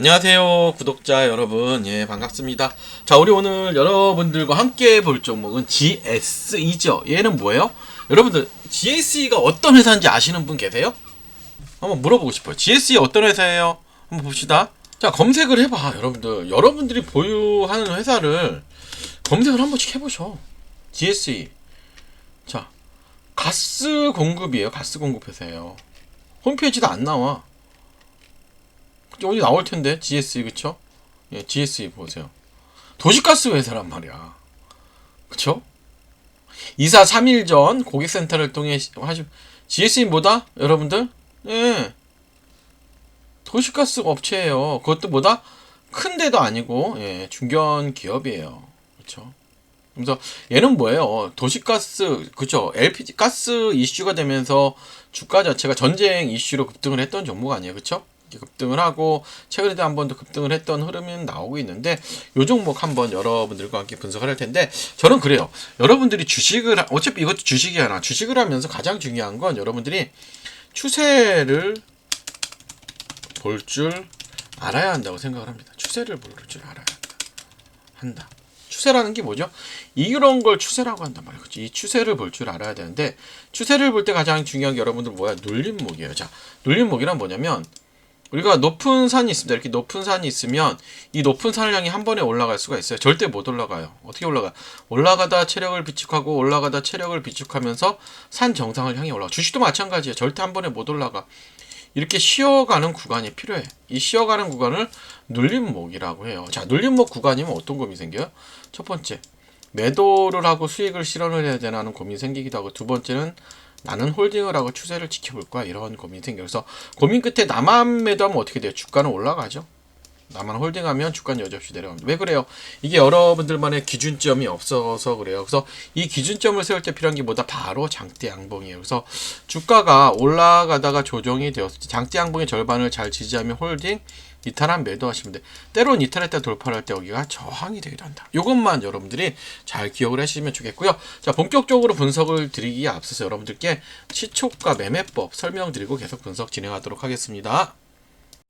안녕하세요 구독자 여러분. 예 반갑습니다. 자 우리 오늘 여러분들과 함께 볼 종목은 GSE죠. 얘는 뭐예요? 여러분들 GSE가 어떤 회사인지 아시는 분 계세요? 한번 물어보고 싶어요. GSE 어떤 회사예요? 한번 봅시다. 자 검색을 해봐. 여러분들 여러분들이 보유하는 회사를 검색을 한 번씩 해보셔. GSE 자 가스 공급이에요. 가스 공급 회사예요. 홈페이지도 안 나와 어디 나올 텐데 GSE 그쵸? 예, GSE 보세요. 도시가스 회사란 말이야. 그쵸? 이사 3일 전 고객센터를 통해 시- 하시 GSE 뭐다? 여러분들? 예. 도시가스 업체예요. 그것도 뭐다? 큰 데도 아니고 예, 중견 기업이에요. 그쵸? 그래서 얘는 뭐예요? 도시가스 그쵸? LPG 가스 이슈가 되면서 주가 자체가 전쟁 이슈로 급등을 했던 종목 아니에요? 이렇게 급등을 하고 최근에도 한 번 더 급등을 했던 흐름이 나오고 있는데 요 종목 한번 여러분들과 함께 분석을 할 텐데 저는 그래요. 여러분들이 주식을 하- 어차피 이것도 주식이 하나 주식을 하면서 가장 중요한 건 여러분들이 추세를 볼 줄 알아야 한다고 생각을 합니다. 추세를 볼 줄 알아야 한다. 한다. 추세라는 게 뭐죠? 이런 걸 추세라고 한단 말이에요. 그치? 이 추세를 볼 줄 알아야 되는데 추세를 볼 때 가장 중요한 게 여러분들 뭐야? 눌림목이에요. 자, 눌림목이란 뭐냐면 우리가 높은 산이 있습니다. 이렇게 높은 산이 있으면 이 높은 산을 향해 한 번에 올라갈 수가 있어요. 절대 못 올라가요. 어떻게 올라가? 올라가다 체력을 비축하고 올라가다 체력을 비축하면서 산 정상을 향해 올라가. 주식도 마찬가지예요. 절대 한 번에 못 올라가. 이렇게 쉬어가는 구간이 필요해. 이 쉬어가는 구간을 눌림목이라고 해요. 자, 눌림목 구간이면 어떤 고민이 생겨요? 첫 번째, 매도를 하고 수익을 실현을 해야 되나 하는 고민이 생기기도 하고, 두 번째는 나는 홀딩을 하고 추세를 지켜볼 거야. 이런 고민이 생겨요. 그래서 고민 끝에 나만 매도하면 어떻게 돼요? 주가는 올라가죠. 나만 홀딩하면 주가는 여지없이 내려갑니다. 왜 그래요? 이게 여러분들만의 기준점이 없어서 그래요. 그래서 이 기준점을 세울 때 필요한 게 뭐다? 바로 장대 양봉이에요. 그래서 주가가 올라가다가 조정이 되었을 때 장대 양봉의 절반을 잘 지지하면 홀딩, 이탈한 매도하시면 돼. 때론 이탈했다 돌파를 할 때 여기가 저항이 되기도 한다. 이것만 여러분들이 잘 기억을 하시면 좋겠고요. 자, 본격적으로 분석을 드리기에 앞서서 여러분들께 시초가 매매법 설명드리고 계속 분석 진행하도록 하겠습니다.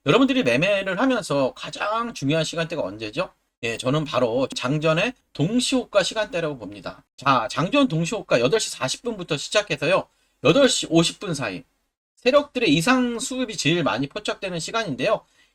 여러분들이 매매를 하면서 가장 중요한 시간대가 언제죠? 예, 저는 바로 장전의 동시호가 시간대라고 봅니다. 자, 장전 동시호가 8시 40분부터 시작해서요. 8시 50분 사이. 세력들의 이상 수급이 제일 많이 포착되는 시간인데요.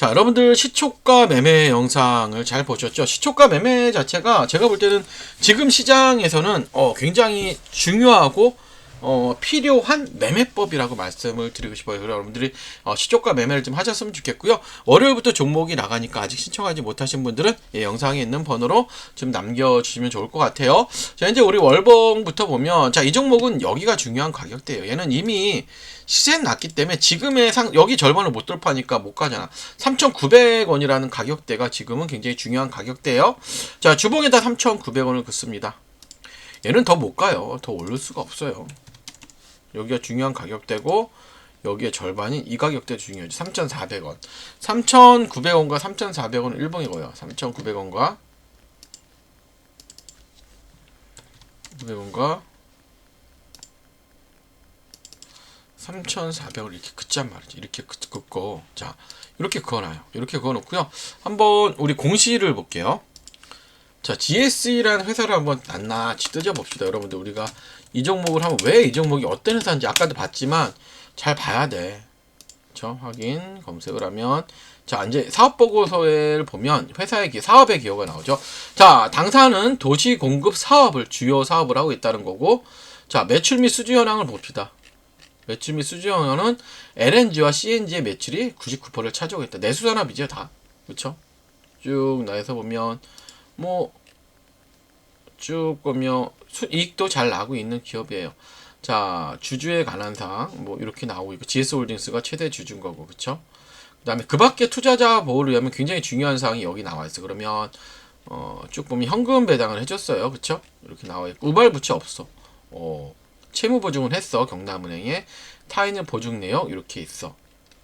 자, 여러분들 시초가 매매 영상을 잘 보셨죠? 시초가 매매 자체가 제가 볼 때는 지금 시장에서는 어, 굉장히 중요하고 어, 필요한 매매법이라고 말씀을 드리고 싶어요. 여러분들이 어, 시초가 매매를 좀 하셨으면 좋겠고요. 월요일부터 종목이 나가니까 아직 신청하지 못하신 분들은 예, 영상에 있는 번호로 좀 남겨주시면 좋을 것 같아요. 자, 이제 우리 월봉부터 보면 자, 이 종목은 여기가 중요한 가격대예요. 얘는 이미 시세는 낮기 때문에 지금의 상 여기 절반을 못 돌파하니까 못 가잖아. 3,900원이라는 가격대가 지금은 굉장히 중요한 가격대예요. 자, 주봉에다 3,900원을 긋습니다. 얘는 더 못 가요. 더 오를 수가 없어요. 여기가 중요한 가격대고 여기에 절반인 이 가격대 중요하지. 3,400원. 3,900원과 3,400원은 일봉이고요. 3,900원과 900원과 3,400을 이렇게 긋잔 말이지. 이렇게 긋- 긋고 자 이렇게 그어놔요. 이렇게 그어놓고요. 한번 우리 공시를 볼게요. 자 GSE라는 회사를 한번 낱낱이 뜯어 봅시다. 여러분들 우리가 이 종목을 하면 왜 이 종목이 어떤 회사인지 아까도 봤지만 잘 봐야 돼. 그렇죠? 확인 검색을 하면 자 이제 사업 보고서를 보면 회사의 기, 사업의 기여가 나오죠. 자 당사는 도시 공급 사업을 주요 사업을 하고 있다는 거고 자 매출 및 수주 현황을 봅시다. 매출 및 수주 현황은 LNG와 CNG의 매출이 99%를 차지하고 있다. 내수산업이죠 다. 그렇죠? 쭉 나에서 보면 뭐 쭉 보면 수- 이익도 잘 나고 있는 기업이에요. 자 주주에 관한 사항 뭐 이렇게 나오고 있고 GS홀딩스가 최대 주주인 거고 그렇죠? 그다음에 그 밖에 투자자 보호를 위하면 굉장히 중요한 사항이 여기 나와 있어. 그러면 어, 쭉 보면 현금 배당을 해줬어요, 그렇죠? 이렇게 나와 있고 우발 부채 없어. 어, 채무 보증은 했어 경남은행에 타인의 보증 내역 이렇게 있어.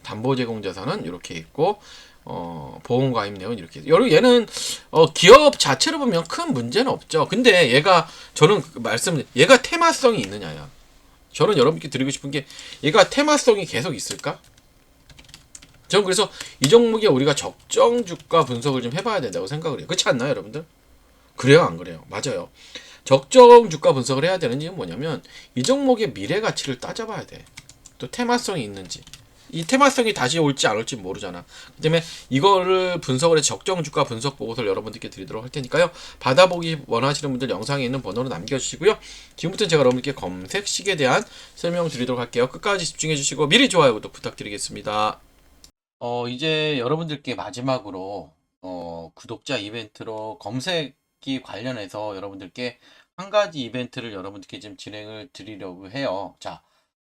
담보 제공 자산은 이렇게 있고 어, 보험 가입 내역은 이렇게. 여러분 얘는 어, 기업 자체로 보면 큰 문제는 없죠. 근데 얘가 저는 그 말씀 얘가 테마성이 있느냐야. 저는 여러분께 드리고 싶은 게 얘가 테마성이 계속 있을까? 저는 그래서 이 종목에 우리가 적정 주가 분석을 좀 해봐야 된다고 생각을 해요. 그렇지 않나요, 여러분들? 그래요, 안 그래요? 맞아요. 적정 주가 분석을 해야 되는 이유는 뭐냐면 이 종목의 미래 가치를 따져봐야 돼. 또 테마성이 있는지. 이 테마성이 다시 올지 안 올지 모르잖아. 그 때문에 이거를 분석을 해서 적정 주가 분석 보고서를 여러분들께 드리도록 할 테니까요. 받아보기 원하시는 분들 영상에 있는 번호로 남겨주시고요. 지금부터는 제가 여러분께 검색식에 대한 설명 드리도록 할게요. 끝까지 집중해 주시고 미리 좋아요, 구독 부탁드리겠습니다. 어, 이제 여러분들께 마지막으로 어, 구독자 이벤트로 검색기 관련해서 여러분들께 한 가지 이벤트를 여러분들께 지금 진행을 드리려고 해요. 자,